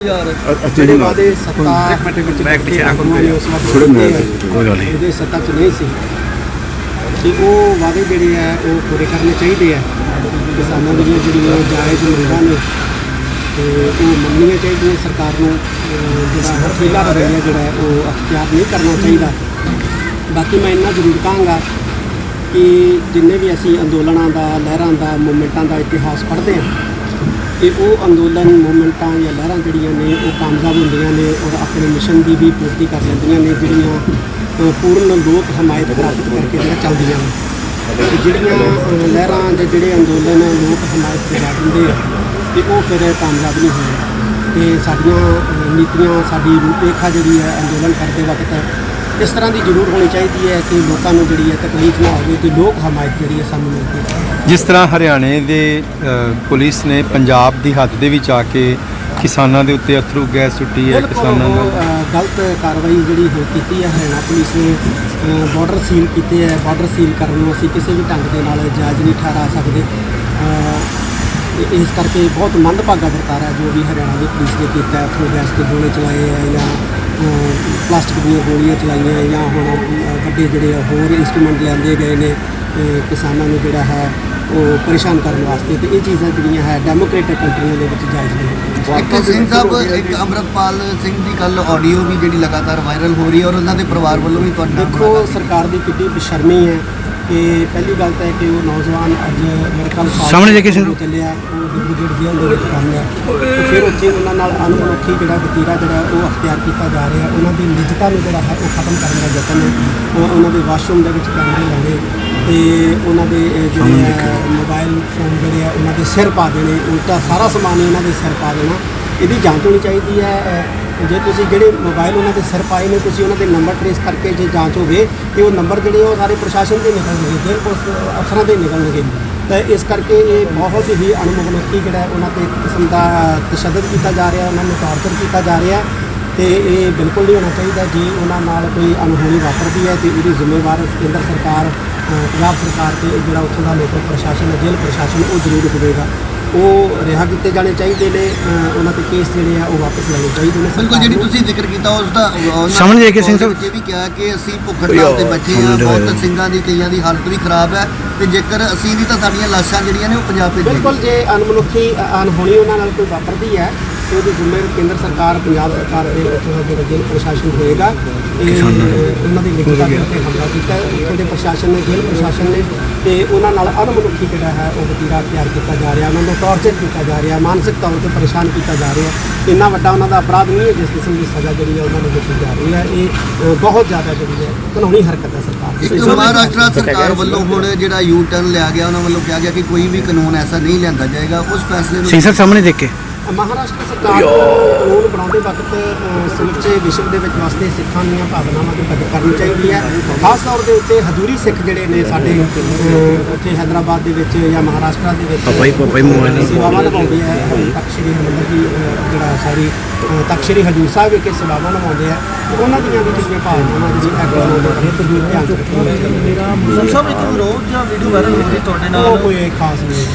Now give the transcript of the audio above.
ਜਿਹੜੇ ਸੱਤਾ ਮੈਂ ਪਿੱਛੇ ਰੱਖ ਕੋਈ ਗੱਲ ਨਹੀਂ। ਉਹਦੇ ਸੱਤਾ 'ਚ ਨਹੀਂ ਸੀ। ਤੇ ਉਹ ਵਾਅਦੇ ਜਿਹੜੇ ਆ ਉਹ ਪੂਰੇ ਕਰਨੇ ਚਾਹੀਦੇ ਆ। ਕਿਸਾਨਾਂ ਦੀਆਂ ਜਿਹੜੀਆਂ ਜਾਇਜ਼ ਮੰਗਾਂ ਨੇ ਤੇ ਉਹ ਮੰਨਣੀਆਂ ਚਾਹੀਦੀਆਂ ਸਰਕਾਰ ਨੂੰ ਜਿਹੜਾ ਹਰਫੀਲਾ ਰਵੱਈਆ ਜਿਹੜਾ ਹੈ ਉਹ ਅਖਤਿਆਰ ਨਹੀਂ ਕਰਨਾ ਚਾਹੀਦਾ। ਬਾਕੀ ਮੈਂ ਇੰਨਾ ਜ਼ਰੂਰ ਕਹਾਂਗਾ ਕਿ ਜਿੰਨੇ ਵੀ ਅਸੀਂ ਅੰਦੋਲਨਾਂ ਦਾ ਲਹਿਰਾਂ ਦਾ ਮੂਵਮੈਂਟਾਂ ਦਾ ਇਤਿਹਾਸ ਪੜ੍ਹਦੇ ਹਾਂ ਕਿ ਉਹ ਅੰਦੋਲਨ ਮੂਵਮੈਂਟਾਂ ਜਾਂ ਲਹਿਰਾਂ ਜਿਹੜੀਆਂ ਨੇ, ਉਹ ਕਾਮਯਾਬ ਹੁੰਦੀਆਂ ਨੇ ਔਰ ਆਪਣੇ ਮਿਸ਼ਨ ਦੀ ਵੀ ਪੂਰਤੀ ਕਰ ਲੈਂਦੀਆਂ ਨੇ, ਜਿਹੜੀਆਂ ਪੂਰਨ ਲੋਕ ਹਮਾਇਤ ਪ੍ਰਾਪਤ ਕਰਕੇ ਜਿਹੜਾ ਚੱਲਦੀਆਂ ਨੇ। ਤੇ ਜਿਹੜੀਆਂ ਲਹਿਰਾਂ ਜਾਂ ਜਿਹੜੇ ਅੰਦੋਲਨ ਲੋਕ ਹਮਾਇਤ ਤੇ ਜਾ ਦਿੰਦੇ ਆ, ਤੇ ਉਹ ਫਿਰ ਕਾਮਯਾਬ ਨਹੀਂ ਹੁੰਦੇ। ਤੇ ਸਾਡੀਆਂ ਨੀਤੀਆਂ, ਸਾਡੀ ਰੂਪਰੇਖਾ ਜਿਹੜੀ ਹੈ ਅੰਦੋਲਨ ਕਰਦੇ ਵਕਤ ਇਸ ਤਰ੍ਹਾਂ ਦੀ ਜ਼ਰੂਰ ਹੋਣੀ ਚਾਹੀਦੀ ਹੈ ਕਿ ਲੋਕਾਂ ਨੂੰ ਜਿਹੜੀ ਹੈ ਤਕਲੀਫ ਨਾ ਹੋਵੇ ਤੇ ਲੋਕ ਹਮਾਇਤ ਜਿਹੜੀ ਹੈ ਸਾਨੂੰ ਮਿਲਦੀ ਹੈ ਜਿਸ ਤਰ੍ਹਾਂ ਹਰਿਆਣੇ ਦੇ ਪੁਲਿਸ ਨੇ ਪੰਜਾਬ ਦੀ ਹੱਦ ਦੇ ਵਿੱਚ ਆ ਕੇ ਕਿਸਾਨਾਂ ਦੇ ਉੱਤੇ ਅਥਰੂ ਗੈਸ ਸੁੱਟੀ ਹੈ ਕਿਸਾਨਾਂ ਅ, ਗਲਤ ਕਾਰਵਾਈ ਜਿਹੜੀ ਹੋ ਕੀਤੀ ਹੈ ਹਰਿਆਣਾ ਪੁਲਿਸ ਨੇ ਬਾਰਡਰ ਸੀਲ ਕੀਤੇ ਹੈ ਬਾਰਡਰ ਸੀਲ ਕਰਨ ਨੂੰ ਅਸੀਂ ਕਿਸੇ ਵੀ ਢੰਗ ਦੇ ਨਾਲ ਜਾਇਜ਼ ਨਹੀਂ ਠਹਿਰਾ ਸਕਦੇ। ਇਸ ਕਰਕੇ ਬਹੁਤ ਮੰਦਭਾਗਾ ਵਰਤਾਰਾ ਹੈ ਜੋ ਵੀ ਹਰਿਆਣਾ ਦੀ ਪੁਲਿਸ ਨੇ ਕੀਤਾ ਹੈ ਥਰੂ ਗੈਸ ਦੇ ਗੋਲੇ ਚਲਾਏ ਹੈ ਜਾਂ ਪਲਾਸਟਿਕ ਦੀਆਂ ਗੋਲੀਆਂ ਚਲਾਈਆਂ ਜਾਂ ਹੁਣ ਵੱਡੇ ਜਿਹੜੇ ਹੋਰ ਇਨਸਟਰੂਮੈਂਟ ਲਿਆਂਦੇ ਗਏ ਨੇ ਕਿਸਾਨਾਂ ਨੂੰ ਜਿਹੜਾ ਹੈ ਉਹ ਪਰੇਸ਼ਾਨ ਕਰਨ ਵਾਸਤੇ ਤੇ ਇਹ ਚੀਜ਼ਾਂ ਜਿਹੜੀਆਂ ਹੈ ਡੈਮੋਕ੍ਰੇਟਿਕ ਕੰਟਰੀਆਂ ਦੇ ਵਿੱਚ ਜਾਇਜ਼ ਨਹੀਂ ਇੱਕ ਸਿੰਘ ਸਾਹਿਬ ਇੱਕ ਅਮਰਪਾਲ ਸਿੰਘ ਦੀ ਕੱਲ ਆਡੀਓ ਵੀ ਜਿਹੜੀ ਲਗਾਤਾਰ ਵਾਇਰਲ ਹੋ ਰਹੀ ਹੈ ਔਰ ਉਹਨਾਂ ਦੇ ਪਰਿਵਾਰ ਵੱਲੋਂ ਵੀ ਤੁਹਾਡੇ ਦੇਖੋ ਸਰਕਾਰ ਦੀ ਕਿੰਨੀ ਬੇਸ਼ਰਮੀ ਹੈ। ਕਿ ਪਹਿਲੀ ਗੱਲ ਤਾਂ ਹੈ ਕਿ ਉਹ ਨੌਜਵਾਨ ਅੱਜ ਮੇਰੇ ਕੱਲ ਸਾਹਮਣੇ ਜੇ ਕਿਸੇ ਨੂੰ- ਚੱਲਿਆ ਉਹ ਡਿਬਰੂਗੜ੍ਹ ਜੇਲ੍ਹ ਦੇ ਵਿੱਚ ਕੰਮ ਹੈ। ਤੇ ਫਿਰ ਉੱਥੇ ਉਹਨਾਂ ਨਾਲ ਅਨਮਨੁੱਖੀ ਜਿਹੜਾ ਵਤੀਰਾ ਜਿਹੜਾ ਉਹ ਅਖਤਿਆਰ ਕੀਤਾ ਜਾ ਰਿਹਾ ਉਹਨਾਂ ਦੀ ਨਿੱਜਤਾ ਨੂੰ ਜਿਹੜਾ ਹੈ ਉਹ ਖਤਮ ਕਰਨ ਦਾ ਯਤਨ ਹੈ ਉਹ- ਉਹਨਾਂ ਦੇ ਵਾਸ਼ਰੂਮ ਦੇ ਵਿੱਚ ਕੈਮਰੇ ਲਾਉਣੇ ਤੇ ਉਹਨਾਂ ਦੇ ਇਹ ਜਿਹੜੇ ਮੋਬਾਈਲ ਫੋਨ ਜਿਹੜੇ ਆ ਉਹਨਾਂ ਦੇ ਸਿਰ ਪਾ ਦੇਣੇ ਉਲਟਾ ਸਾਰਾ ਸਮਾਨ ਉਹਨਾਂ ਦੇ ਸਿਰ ਪਾ ਦੇਣਾ। ਇਹਦੀ ਜਾਂਚ ਹੋਣੀ ਚਾਹੀਦੀ ਹੈ ਜੇ ਤੁਸੀਂ ਜਿਹੜੇ ਮੋਬਾਈਲ ਉਹਨਾਂ ਦੇ ਸਿਰ ਪਾਏ ਨੇ, ਤੁਸੀਂ ਉਹਨਾਂ ਦੇ ਨੰਬਰ ਟ੍ਰੇਸ ਕਰਕੇ ਜੇ ਜਾਂਚ ਹੋਵੇ ਤੇ ਉਹ ਨੰਬਰ ਜਿਹੜੇ ਉਹ ਸਾਰੇ ਪ੍ਰਸ਼ਾਸਨ ਦੇ ਨਿਕਲਣਗੇ, ਜੇਲ੍ਹ ਪੁਲਿਸ ਅਫਸਰਾਂ ਦੇ ਨਿਕਲਣਗੇ। ਤਾਂ ਇਸ ਕਰਕੇ ਇਹ ਬਹੁਤ ਹੀ ਅਣਮਨੁੱਖੀ ਜਿਹੜਾ ਉਹਨਾਂ ਤੇ ਇੱਕ ਕਿਸਮ ਦਾ ਤਸ਼ੱਦਦ ਕੀਤਾ ਜਾ ਰਿਹਾ, ਉਹਨਾਂ ਨੂੰ ਟਾਰਚਰ ਕੀਤਾ ਜਾ ਰਿਹਾ। ਤੇ ਇਹ ਬਿਲਕੁਲ ਨਹੀਂ ਹੋਣਾ ਚਾਹੀਦਾ ਜੇ, ਉਹਨਾਂ ਨਾਲ ਕੋਈ ਅਣਹੋਣੀ ਵਾਪਰਦੀ ਹੈ, ਤੇ ਇਹਦੀ ਜ਼ਿੰਮੇਵਾਰ ਕੇਂਦਰ ਸਰਕਾਰ ਪੰਜਾਬ ਸਰਕਾਰ ਤੇ ਜਿਹੜਾ ਉੱਥੋਂ ਦਾ ਲੋਕਲ ਪ੍ਰਸ਼ਾਸਨ ਹੈ, ਜੇਲ੍ਹ ਪ੍ਰਸ਼ਾਸਨ, ਉਹ ਜ਼ਰੂਰ ਹੋਵੇਗਾ ਉਹ ਰਿਹਾ ਕੀਤੇ ਜਾਣੇ ਚਾਹੀਦੇ ਨੇ ਅ, ਉਹਨਾਂ ਤੇ ਕੇਸ ਜਿਹੜੇ ਆ ਉਹ ਵਾਪਸ ਲੈਣੇ ਚਾਹੀਦੇ ਨੇ ਬਿਲਕੁਲ ਜਿਹੜੀ। ਤੁਸੀਂ ਜ਼ਿਕਰ ਕੀਤਾ ਉਸ ਦਾ ਉਹਨਾਂ ਸਮਝ ਗਏ ਕਿ ਸਿੰਘ ਸਾਹਿਬ? ਵਿੱਚ ਇਹ ਵੀ ਕਿਹਾ ਕਿ ਅਸੀਂ ਭੁੱਖ ਹੜਤਾਲ ਤੇ ਬੈਠੇ ਹਾਂ ਬਹੁਤ ਸਿੰਘਾਂ ਦੀ ਕਈਆਂ ਦੀ ਹਾਲਤ ਵੀ ਖਰਾਬ ਹੈ ਤੇ ਜੇਕਰ ਅਸੀਂ ਵੀ ਤਾਂ ਸਾਡੀਆਂ ਲਾਸ਼ਾਂ ਜਿਹੜੀਆਂ ਨੇ ਉਹ ਪੰਜਾਬ ਭੇਜੀਆਂ ਬਿਲਕੁਲ ਜੇ ਅਨਮਨੁੱਖੀ ਅ- ਅਣਹੋਣੀ ਉਹਨਾਂ ਨਾਲ ਕੋਈ ਵਾਪਰਦੀ ਹੈ ਉਹਦੀ ਜ਼ਿੰਮੇਵਾਰ ਕੇਂਦਰ ਸਰਕਾਰ ਪੰਜਾਬ ਸਰਕਾਰ ਦੇ ਉੱਥੋਂ ਦਾ ਜਿਹੜਾ ਜੇਲ੍ਹ ਪ੍ਰਸ਼ਾਸਨ ਹੋਏਗਾ ਇਹ ਉਹਨਾਂ ਦੀ ਨਿਗਰਾਨੀ ਦੇ ਉੱਤੇ ਹਮਲਾ ਕੀਤਾ ਹੈ। ਉੱਥੋਂ ਦੇ ਪ੍ਰਸ਼ਾਸਨ ਨੇ ਜੇਲ੍ਹ ਪ੍ਰਸ਼ਾਸਨ ਨੇ ਤੇ ਉਹਨਾਂ ਨਾਲ ਅਨਮਨੁੱਖੀ ਜਿਹੜਾ ਹੈ ਉਹ ਵਤੀਰਾ ਤਿਆਰ ਕੀਤਾ ਜਾ ਰਿਹਾ ਉਹਨਾਂ ਨੂੰ ਟੌਰਚਰ ਕੀਤਾ ਜਾ ਰਿਹਾ ਮਾਨਸਿਕ ਤੌਰ ਤੇ ਪਰੇਸ਼ਾਨ ਕੀਤਾ ਜਾ ਰਿਹਾ। ਇੰਨਾ ਵੱਡਾ ਉਹਨਾਂ ਦਾ ਅਪਰਾਧ ਨਹੀਂ ਹੈ ਜਿਸ ਕਿਸਮ ਦੀ ਸਜ਼ਾ ਜਿਹੜੀ ਹੈ ਉਹਨਾਂ ਨੂੰ ਦਿੱਤੀ ਜਾ ਰਹੀ ਹੈ। ਇਹ ਬਹੁਤ ਜ਼ਿਆਦਾ ਜਿਹੜੀ ਹੈ ਕਾਨੂੰਨੀ ਹਰਕਤ ਹੈ ਸਰਕਾਰ ਮਹਾਰਾਸ਼ਟਰ ਸਰਕਾਰ ਵੱਲੋਂ ਹੁਣ ਜਿਹੜਾ ਯੂ ਟਰਨ ਲਿਆ ਗਿਆ ਉਹਨਾਂ ਵੱਲੋਂ ਕਿਹਾ ਗਿਆ ਕਿ ਕੋਈ ਵੀ ਕਾਨੂੰਨ ਐਸਾ ਨਹੀਂ ਲਿਆਂਦਾ ਜਾਏਗਾ। ਉਸ ਫੈਸਲੇ ਨੂੰ ਸਿੰਘ ਸਾਹਿਬ ਸਾਹਮਣੇ ਦੇਖ ਕੇ। ਮਹਾਰਾਸ਼ਟਰ ਸਰਕਾਰ ਨੂੰ ਕਾਨੂੰਨ ਬਣਾਉਂਦੇ ਵਕਤ ਸਮੁੱਚੇ ਵਿਸ਼ਵ ਦੇ ਵਿੱਚ ਵਸਦੇ ਸਿੱਖਾਂ ਦੀਆਂ ਭਾਵਨਾਵਾਂ ਦੀ ਕਦਰ ਕਰਨੀ ਚਾਹੀਦੀ ਹੈ। ਖਾਸ ਤੌਰ ਦੇ ਉੱਤੇ ਹਜ਼ੂਰੀ ਸਿੱਖ ਜਿਹੜੇ ਨੇ ਸਾਡੇ ਉੱਥੇ ਹੈਦਰਾਬਾਦ ਦੇ ਵਿੱਚ ਜਾਂ ਮਹਾਰਾਸ਼ਟਰ ਦੇ ਵਿੱਚ ਸੇਵਾਵਾਂ ਨਿਭਾਉਂਦੇ ਆ ਤਖਤ ਸ੍ਰੀ ਹਰਿਮੰਦਰ ਜੀ ਜਿਹੜਾ ਸਾਰੀ ਤਖਤ ਸ੍ਰੀ ਹਜੂਰ ਸਾਹਿਬ ਵਿਖੇ ਸੇਵਾਵਾਂ ਨਿਭਾਉਂਦੇ ਆ ਉਹਨਾਂ ਦੀਆਂ ਵੀ ਜਿਹੜੀਆਂ ਭਾਵਨਾਵਾਂ ਦੇ ਪ੍ਰਤੀ ਜ਼ਰੂਰ ਧਿਆਨ ਰੱਖਣਾ ਚਾਹੀਦਾ ਸਭ ਇੱਕ ਵਿਰੋਧ ਜਾਂ ਵੀਡੀਓ ਵਾਇਰਲ ਹੋ ਰਹੀ ਤੁਹਾਡੇ ਉਹ ਨਾਲ ਕੋਈ ਖਾਸ ਨਹੀਂ।